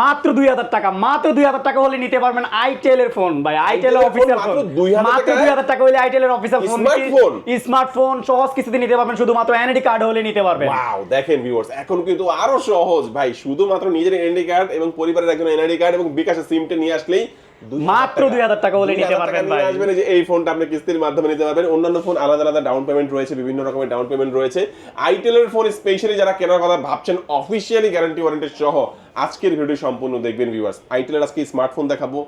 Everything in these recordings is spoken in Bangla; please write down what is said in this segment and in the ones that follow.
মাত্র দুই হাজার টাকা মাত্র দুই হাজার টাকা হলে নিতে পারবেন আইটেল এর ফোন ভাই আইটেল অফিসিয়াল ফোন মাত্র 2000 মাত্র টাকায়? দুই হাজার টাকা হলে আইটেল এর অফিসিয়াল ফোন স্মার্টফোন সহজ কিছুতে নিতে পারবেন শুধুমাত্র এনআইডি কার্ড হলে নিতে পারবেন। ওয়াও দেখেন ভিউয়ার্স এখন কিন্তু আরও সহজ। ভাই শুধুমাত্র নিজের এনআইডি কার্ড এবং পরিবারের একজন এনআইডি কার্ড এবং বিকাশের সিমটা নিয়ে আসলেই 2000 মাত্র 2000 টাকা। হলে 2000 নিতে পারবেন ভাই। আসবেন যে এই ফোনটা আপনি কিস্তির মাধ্যমে নিতে পারবেন। অন্যান্য ফোন আলাদা আলাদা ডাউন পেমেন্ট রয়েছে বিভিন্ন রকমের ডাউন পেমেন্ট রয়েছে। আইটেলের ফোন স্পেশালি যারা কেনার কথা ভাবছেন অফিসিয়ালি গ্যারান্টি ওয়ারেন্টি সহ আজকের ভিডিও সম্পূর্ণ দেখবেন ভিউয়ার্স আইটেলের আজকে স্মার্টফোন দেখাবো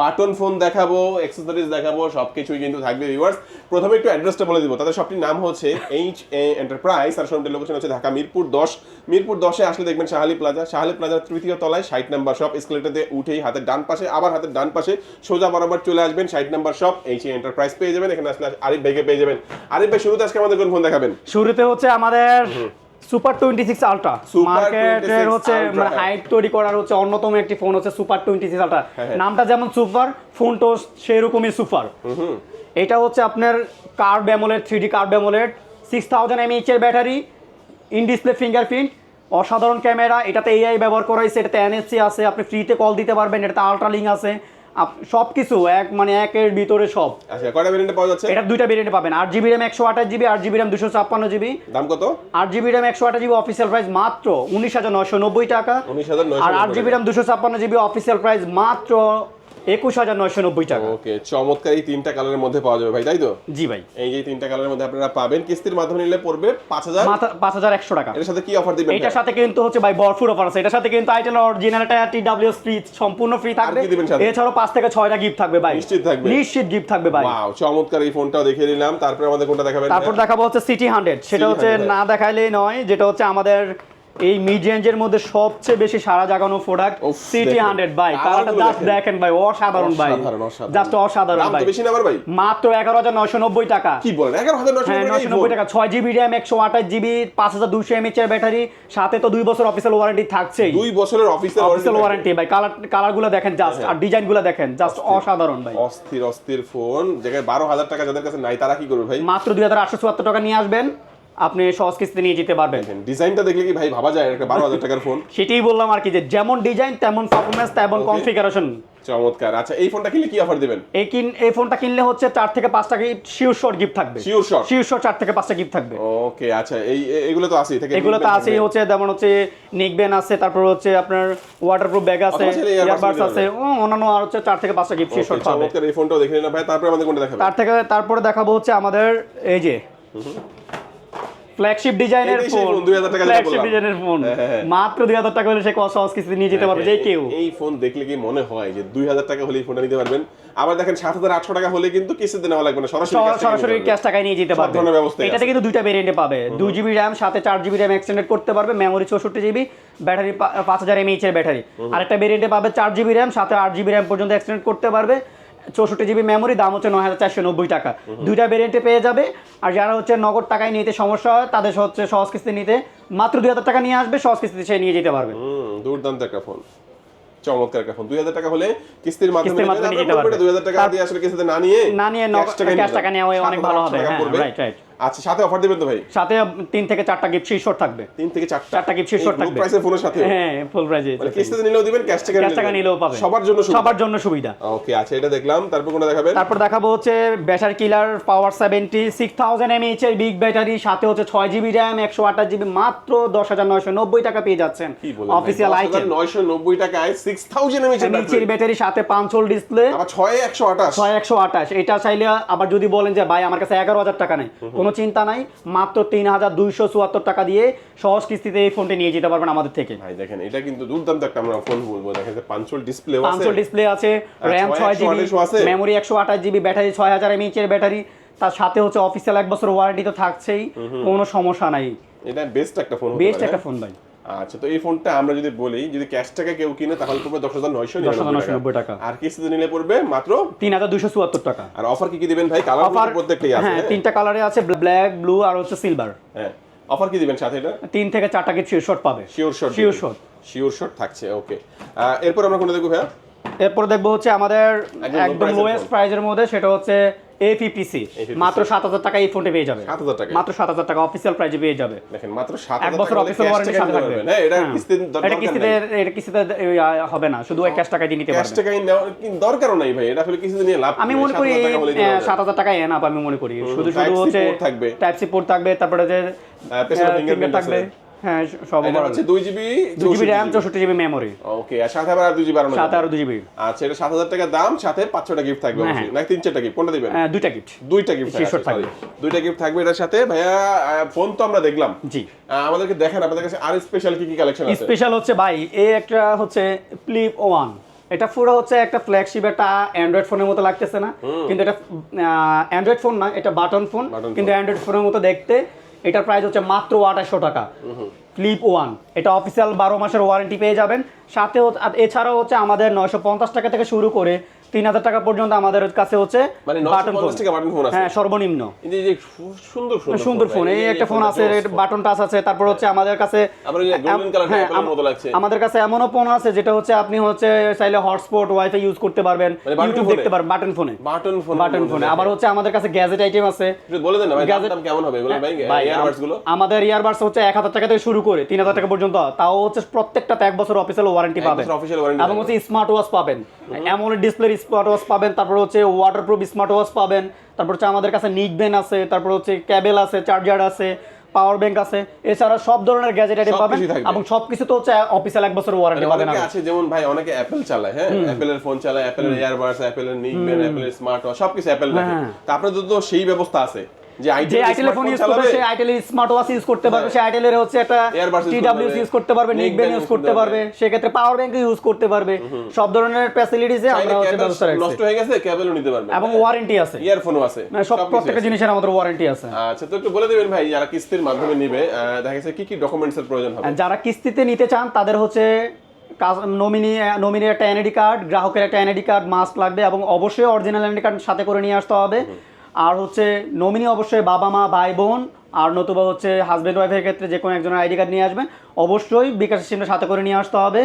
বাটন ফোন দেখাবো অ্যাক্সেসরিজ দেখাবো সবকিছুই কিন্তু থাকবে ভিউয়ার্স প্রথমে একটু অ্যাড্রেসটা বলে দিব। তাদের সবটির নাম হচ্ছে এইচ এ এন্টারপ্রাইজ আর শপটির লোকেশন হচ্ছে ঢাকা মিরপুর দশ। মিরপুর দশে আসলে দেখবেন শাহালি প্লাজা শাহালি প্লাজার তৃতীয় তলায় ষাট নাম্বার শপ স্কেলেটাতে উঠেই হাতের ডান পাশে আবার হাতের ডান পাশে সোজা বরাবর চলে আসবেন ষাট number shop H A enterprise পেয়ে যাবেন এখানে আসলে আরিফ ভাইকে পেয়ে যাবেন। আরিফ ভাই শুরুতে আজকে আমাদের কোন ফোন দেখাবেন? শুরুতে হচ্ছে আমাদের সুপার টোয়েন্টি সিক্স আলট্রা মার্কেটের হচ্ছে মানে। হাইট তৈরি করার হচ্ছে অন্যতম একটি ফোন হচ্ছে সুপার টোয়েন্টি সিক্স আলট্রা। নামটা যেমন সুপার ফোনটো সেরকমই সুপার এটা হচ্ছে আপনার কার ব্যামোলেট থ্রি ডি কার ব্যামোলেট সিক্স থাউজেন্ড এমএইচ এর ব্যাটারি ইন ডিসপ্লে ফিঙ্গারপ্রিন্ট অসাধারণ ক্যামেরা এটাতে এআই ব্যবহার করা হয়েছে এটাতে এনএসসি আছে আপনি ফ্রিতে কল দিতে পারবেন এটাতে আলট্রা লিঙ্ক আছে। সব কিছু এক মানে একের ভিতরে সব। আচ্ছা কয়টা ভেরিয়েন্টে পাওয়া যাচ্ছে? এটা দুইটা ভেরিয়েন্ট পাবেন। আট জিবি র্যাম একশো আঠাশ জিবি আট জিবি র্যাম দুশো ছাপ্পান্ন জিবি দাম কত? আট জিবি র্যাম একশো আঠাশ জিবি অফিসিয়াল প্রাইস মাত্র উনিশ হাজার নয়শো নব্বই টাকা। উনিশ হাজার আর আট জিবি র্যাম দুশো ছাপ্পান্ন জিবি অফিসিয়াল প্রাইস মাত্র একুশ হাজার নয়শো নব্বই টাকা। ওকে চমৎকার এই তিনটা কালারের মধ্যে পাওয়া যাবে ভাই তাই তো? জি ভাই। এই যে তিনটা কালারের মধ্যে আপনারা পাবেন কিস্তির মাধ্যমে নিলে পড়বে পাঁচ হাজার। পাঁচ হাজার একশো টাকা। এর সাথে কি অফার দিবেন এটার সাথে কিন্তু হচ্ছে ভাই বরফুর অফার আছে। এটার সাথে কিন্তু itel original T W free সম্পূর্ণ ফ্রি থাকবে। দিবেন এছাড়াও পাঁচ থেকে ছয়টা গিফট থাকবে ভাই। নিশ্চিত থাকবে? নিশ্চিত গিফট থাকবে ভাই। ওয়াও চমৎকার এই ফোনটাও দেখিয়ে দিলাম। তারপরে আমাদের কোনটা দেখাবেন তারপর দেখাবো হচ্ছে সিটি হান্ড্রেড সেটা হচ্ছে না দেখাইলেই নয় যেটা হচ্ছে আমাদের এই মিড রেঞ্জের মধ্যে সবচেয়ে বেশি সারা জাগানো প্রোডাক্ট সিটি। হান্ড্রেড ভাই। কালারটা জাস্ট দেখেন। ভাই। অসাধারণ ভাই। জাস্ট অসাধারণ। ভাই। বেশি না ভাই? মাত্র এগারো হাজার নয়শো নব্বই টাকা। কি বলেন? এগারো হাজার হ্যাঁ নয়শো নব্বই টাকা। ছয় জিবি র্যাম একশো আঠাশ জিবি পাঁচ হাজার দুশো এমএচ এর ব্যাটারি। সাথে তো দুই বছর অফিসিয়াল ওয়ারেন্টি থাকছেই। দুই বছরের অফিসিয়াল অফিসিয়াল ওয়ারেন্টি ভাই। কালার কালারগুলো দেখেন জাস্ট আর ডিজাইনগুলো দেখেন জাস্ট অসাধারণ ভাই। অস্থির অস্থির ফোন যেখানে বারো হাজার টাকা যাদের কাছে নাই তারা কি করবে ভাই? মাত্র দুই হাজার আটশো চুয়াত্তর টাকা নিয়ে আসবেন। আপনি সহজ কিস্তিতে নিয়ে যেতে পারবেন। ডিজাইনটা দেখলে কি ভাই ভাবা যায় একটা বারো হাজার টাকার ফোন সেটাই বললাম আর কি যে যেমন ডিজাইন তেমন পারফরমেন্স তেমন. কনফিগারেশন চমৎকার। আচ্ছা এই ফোনটা কিনলে কি অফার দিবেন? এই কিন এই ফোনটা কিনলে হচ্ছে চার থেকে পাঁচটা গিফট শিওর শর্ট গিফট থাকবে। Sure shot? শিওর শর্ট চার থেকে পাঁচটা গিফট থাকবে। ওকে আচ্ছা এই এগুলো তো আছেই থেকে এগুলো তো আছেই হচ্ছে যেমন হচ্ছে নেক ব্যান আছে তারপর হচ্ছে আপনার ওয়াটারপ্রুফ ব্যাগ আছে ইয়ারবাডস আছে ও, অন্যান্য আর হচ্ছে চার থেকে পাঁচটা গিফট শিওর শর্ট পাবে। চমৎকার এই ফোনটাও দেখে নিলাম ভাই তারপরে আমাদের কোনটা দেখাবেন? তার থেকে তারপরে দেখাবো হচ্ছে আমাদের এই যে ফ্ল্যাগশিপ ডিজাইনের ফোন 2000 টাকা ফ্ল্যাগশিপ ডিজাইনের ফোন হ্যাঁ, হ্যাঁ, হ্যাঁ। মাত্র দুই হাজার টাকা হলে সে কস সহজ কিস্তি নিয়ে যেতে পারবে যে কেউ। এই ফোন দেখলে কি মনে হয় যে দুই হাজার টাকা হলে এই ফোনটা নিতে পারবেন? আবার দেখেন সাত হাজার আটশো টাকা হলে কিন্তু কিস্তিতে নেওয়া লাগবে না সরাসরি সরাসরি ক্যাশ টাকায় নিয়ে যেতে পারবে। এটাতে কিন্তু দুইটা ভেরিয়েন্টে পাবে। দুই জিবি র্যাম সাথে চার জিবি র্যাম এক্সটেন্ডেড করতে পারবে। মেমোরি চৌষট্টি জিবি ব্যাটারি পাঁচ হাজার এমএইচ এর ব্যাটারি আরেকটা ভেরিয়েন্টে পাবে চার জিবি র্যাম সাথে আট জিবি র্যাম পর্যন্ত এক্সটেন্ড করতে পারবে। চৌষট্টি জিবি মেমোরি দাম হচ্ছে নয় হাজার চারশো নব্বই টাকা। দুইটা ভেরিয়েন্টে পেয়ে যাবে আর যারা হচ্ছে নগদ টাকায় নিতে সমস্যা হয় তাদের হচ্ছে সহজ কিস্তি নিতে মাত্র দুই হাজার টাকা নিয়ে আসবে সহজ কিস্তিতে সে নিয়ে যেতে পারবে। দুর্দান্ত একটা ফোন চমৎকার একটা ফোন দুই হাজার টাকা হলে কিস্তির মাধ্যমে। দুই হাজার টাকা দিয়ে আসলে কিস্তিতে না নিয়ে না নিয়ে নিতে টাকা নেওয়া অনেক ভালো হবে, 700 টাকা আচ্ছা সাথে অফার দিবেন তো ভাই? সাথে তিন থেকে চারটা গিফট শর্ট থাকবে। তিন থেকে চারটা? চারটা gift শেষ থাকবে। প্রাইসের ফোনের সাথে? হ্যাঁ ফুল প্রাইজে মানে কিস্তিতে নিলেও দিবেন ক্যাশ টাকা ক্যাশ টাকা নিলেও পাবে সবার জন্য সুবিধা। সবার জন্য সুবিধা। ওকে আচ্ছা এটা দেখলাম। তারপর কোনটা দেখাবেন? তারপর দেখাবো হচ্ছে battery killer power seventy six thousand এর বিগ ব্যাটারি সাথে হচ্ছে ছয় জিবি র্যাম একশো আঠাশ জিবি মাত্র দশ হাজার নয়শো নব্বই টাকা পেয়ে যাচ্ছেন। অফিসিয়াল আইটেম নয়শো নব্বই টাকায় সিক্স থাউজেন্ড এমএচ এর ব্যাটারি সাথে পাঁচ হোল ডিসপ্লে আবার ছয় একশো আঠাশ। ছয় একশো আঠাশ। এটা চাইলে আবার যদি বলেন যে ভাই আমার কাছে এগারো হাজার টাকা নেই। কোনো চিন্তা নাই মাত্র তিন হাজার দুইশো চুয়াত্তর টাকা দিয়ে সহজ কিস্তিতে এই ফোনটি নিয়ে যেতে পারবেন আমাদের থেকে। ভাই দেখেন এটা কিন্তু দুর্দান্ত একটা আমরা ফোন বলব। দেখেন পাঁচশোল ডিসপ্লে পাঁচশো ডিসপ্লে আছে র্যাম ছয় জিবি? মেমোরি একশো আঠাশ জিবি ব্যাটারি ছয় হাজার এমএইচ এর ব্যাটারি। তার সাথে হচ্ছে অফিসিয়াল এক বছর ওয়ারেন্টি তো থাকছেই। কোনো সমস্যা নাই। এটা বেস্ট একটা ফোন বেস্ট একটা ফোন ভাই। আচ্ছা তো এই ফোনটা আমরা যদি বলি যদি ক্যাশ টাকা কেউ কিনে তাহলে পড়বে দশ হাজার নয়শো 10,990 টাকা। আর কিস্তিতে নিলে পড়বে মাত্র তিন হাজার দুশো চুয়াত্তর টাকা। আর অফার কি কি দিবেন ভাই? কালার অফার প্রত্যেকটাই আছে। হ্যাঁ তিনটা কালারে আছে ব্ল্যাক ব্লু আর হচ্ছে সিলভার হ্যাঁ অফার কি দিবেন সাথে এটা? তিন থেকে চারটা কি শিওর শর্ট পাবে? Sure shot sure shot sure shot থাকছে ওকে এরপর আমরা কোনটা দেখব ভাইয়া? এরপর দেখব হচ্ছে আমাদের একদম লোয়েস্ট প্রাইজের মধ্যে সেটা হচ্ছে এ ফিফটি সি A50C মাত্র সাত হাজার টাকা এই ফোনটা পেয়ে যাবে। 7,000 টাকায়? মাত্র সাত হাজার টাকা অফিসিয়াল প্রাইজে পেয়ে যাবে। দেখেন মাত্র সাত এক বছর অফিসিয়াল ওয়ারেন্টি সাথে থাকবে। হ্যাঁ এটা হ্যাঁ। কিস্তিতে এটা কিস্তিতে হবে না। শুধু ক্যাশ টাকা দিয়ে নিতে ক্যাশ পারবে। টাকা নেওয়ার কি দরকারও নাই ভাই? এটা আসলে নিয়ে লাভ আমি মনে করি 7,000 টাকা হলেই দেওয়া যায়। সাত হাজার টাকা এন আপ আমি মনে করি। শুধু শুধু হচ্ছে থাকবে। টাইপ সি পোর্ট থাকবে তারপরে যে আহ, থাকবে। হ্যাঁ সব হচ্ছে দুই জিবি দু জিবি র্যাম চৌষট্টি জিবি মেমোরি ওকে আর সাথে আবার আর দুই জিবি বাড়ানো সাথে যাবে। আরও দু জিবি আচ্ছা এটা সাত হাজার টাকা দাম সাথে পাঁচ ছটা গিফট থাকবে হ্যাঁ, অবশ্যই। নাকি তিন চারটা গিফট কোনটা দিবেন? দুইটা গিফট দুইটা গিফট থাকবে। দুইটা গিফট থাকবে এটার সাথে। ভাইয়া ফোন তো আমরা দেখলাম। জি। আমাদেরকে দেখেন আপনাদের কাছে আর স্পেশাল কি কি কালেকশন আছে? স্পেশাল হচ্ছে ভাই এই একটা হচ্ছে ফ্লিপ ওয়ান এটা পুরো হচ্ছে একটা ফ্ল্যাগশিপ একটা অ্যান্ড্রয়েড ফোনের মতো লাগতেছে না। কিন্তু এটা অ্যান্ড্রয়েড ফোন না এটা বাটন ফোন কিন্তু অ্যান্ড্রয়েড ফোনের মতো দেখতে এটার প্রাইস হচ্ছে মাত্র আঠাশশো টাকা। ফ্লিপ ওয়ান এটা অফিসিয়াল বারো মাসের ওয়ারেন্টি পেয়ে যাবেন। সাথে এছাড়াও হচ্ছে আমাদের নয়শো পঞ্চাশ টাকা থেকে শুরু করে তিন হাজার টাকা পর্যন্ত আমাদের কাছে হচ্ছে মানে বাটন ফোন 950 টাকা button phone আছে? হ্যাঁ সর্বনিম্ন। সুন্দর সুন্দর ফোন এই একটা ফোন আছে বাটন টাচ আছে তারপর হচ্ছে আমাদের কাছে হ্যাঁ। আমাদের কাছে এমনও ফোন আছে যেটা হচ্ছে আপনি হচ্ছে চাইলে হটস্পট ওয়াইফাই ইউজ করতে পারবেন মানে ইউটিউব দেখতে পারবেন বাটন ফোনে বাটন ফোন বাটন ফোনে আবার হচ্ছে আমাদের কাছে গ্যাজেট আইটেম আছে। বলে দেন ভাই দাম কেমন হবে? এগুলো ভাই ইয়ারবাডসগুলো? আমাদের ইয়ারবাডস হচ্ছে এক হাজার টাকা থেকে শুরু করে তিন হাজার টাকা পর্যন্ত। তাও হচ্ছে প্রত্যেকটাতে এক বছর অফিসিয়াল ওয়ারেন্টি পাবেন। এবং হচ্ছে স্মার্ট ওয়াচ পাবেন। এমন ডিসপ্লে স্মার্ট ওয়াচ পাবেন তারপর হচ্ছে ওয়াটারপ্রুফ স্মার্ট ওয়াচ পাবেন তারপর হচ্ছে আমাদের কাছে নিক বেন আছে তারপর হচ্ছে ক্যাবেল আছে চার্জার আছে পাওয়ার ব্যাংক আছে এছাড়া সব ধরনের গ্যাজেট আইটেম পাবেন। এবং সবকিছু তো হচ্ছে অফিসিয়াল এক বছর ওয়ারেন্টি মানে পাবেন আছে যেমন ভাই অনেকে অ্যাপেল চালায় হ্যাঁ? অ্যাপেলের ফোন চালায় অ্যাপেলের ইয়ারবাডস অ্যাপেলের নিকবেন অ্যাপেলের স্মার্ট ওয়াচ সবকিছু অ্যাপেল রাখে হ্যাঁ। তা আপনাদের তো সেই ব্যবস্থা আছে। যে আইটেল ফোন ইউজ করবে সে আইটেলের স্মার্ট ওয়াচ ইউজ করতে পারবে সে আইটেলের হচ্ছে একটা টিডব্লিউ ইউজ করতে পারবে নিক use ইউজ করতে পারবে সেক্ষেত্রে পাওয়ার ব্যাংক ইউজ করতে পারবে। সব ধরনের ফ্যাসিলিটিসে আমরা হচ্ছে ব্যবস্থা নষ্ট হয়ে গেছে কেবলও নিতে পারবে। এবং ওয়ারেন্টি আছে। ইয়ারফোনও আছে মানে সব প্রত্যেকটা জিনিসের আমাদের ওয়ারেন্টি আছে। আচ্ছা তো একটু বলে দিবেন ভাই যারা কিস্তির মাধ্যমে নিবে দেখা গেছে কি কি ডকুমেন্টস এর প্রয়োজন হবে? যারা কিস্তিতে নিতে চান তাদের হচ্ছে নমিনি নমিনির একটা এনআইডি কার্ড গ্রাহকের একটা এনআইডি কার্ড মাস্ট লাগবে এবং অবশ্যই অরিজিনাল এনআইডি কার্ড সাথে করে নিয়ে আসতে হবে। আর হচ্ছে নমিনি অবশ্যই বাবা, মা, ভাই, বোন, আর নতুবা হচ্ছে হাজব্যান্ড ওয়াইফের ক্ষেত্রে যে কোনো একজনের আইডি কার্ড নিয়ে আসবেন। অবশ্যই বিকাশের সিমটা সাথে করে নিয়ে আসতে হবে।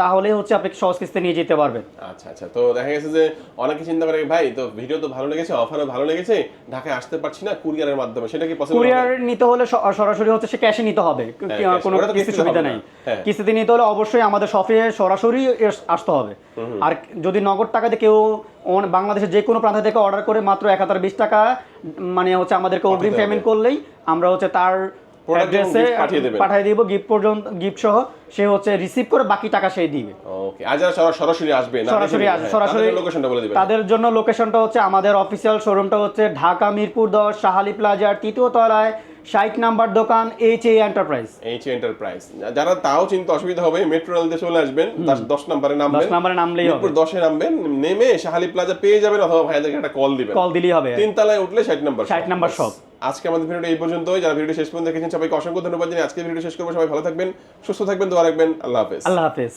তাহলে হচ্ছে আপনি সহজ কিস্তি নিয়ে যেতে পারবেন। আচ্ছা আচ্ছা। তো দেখা গেছে যে অনেকে চিন্তা করে ভাই তো ভিডিও তো ভালো লেগেছে অফারও ভালো লেগেছে ঢাকায় আসতে পারছি না কুরিয়ারের মাধ্যমে। সেটা কি পসিবল কুরিয়ার নিতে হলে সরাসরি হচ্ছে সে ক্যাশে নিতে হবে। হ্যাঁ, কোনো কিস্তি সুবিধা নেই। হ্যাঁ। কিস্তিতে নিতে হলে অবশ্যই আমাদের শপে সরাসরি আসতে হবে। আর যদি নগদ টাকাতে কেউ বাংলাদেশের যে কোনো প্রান্ত থেকে অর্ডার করে মাত্র এক হাজার বিশ টাকা মানে হচ্ছে আমাদেরকে অগ্রিম পেমেন্ট করলেই আমরা হচ্ছে তার অ্যাড্রেসে পাঠিয়ে দেবেন। দিব গিফট পর্যন্ত গিফট সহ সে হচ্ছে রিসিভ করে বাকি টাকা সে দিবে। ওকে আজ সরাসরি আসবে না সরাসরি আসবে সরাসরি লোকেশনটা বলে দিবেন। তাদের জন্য লোকেশনটা হচ্ছে আমাদের অফিসিয়াল শোরুমটা হচ্ছে ঢাকা মিরপুর দশ সাহালি প্লাজার তৃতীয় তলায় ষাট নাম্বার দোকান H A enterprise H A enterprise যারা তাও চিন্তা অসুবিধা হবে মেট্রো রেল দিয়ে চলে আসবেন দশ- দশ নম্বরে দশ নামবেন নাম্বারে নামলেই হবে। দশে নামবেন নেমে শাহালি প্লাজা পেয়ে যাবেন অথবা ভাইয়াদেরকে একটা কল দিবেন। কল দিলেই হবে। তিন তলায় উঠলে ষাট নম্বর 60 নাম্বার সব আজকে আমাদের ভিডিওটা এই পর্যন্তই। যারা ভিডিও শেষ পর্যন্ত দেখেছেন সবাইকে অসংখ্য ধন্যবাদ জানিয়ে আজকে ভিডিও শেষ করব। সবাই ভালো থাকবেন সুস্থ থাকবেন দোয়া রাখবেন। আল্লাহ হাফেজ। আল্লাহ হাফেজ।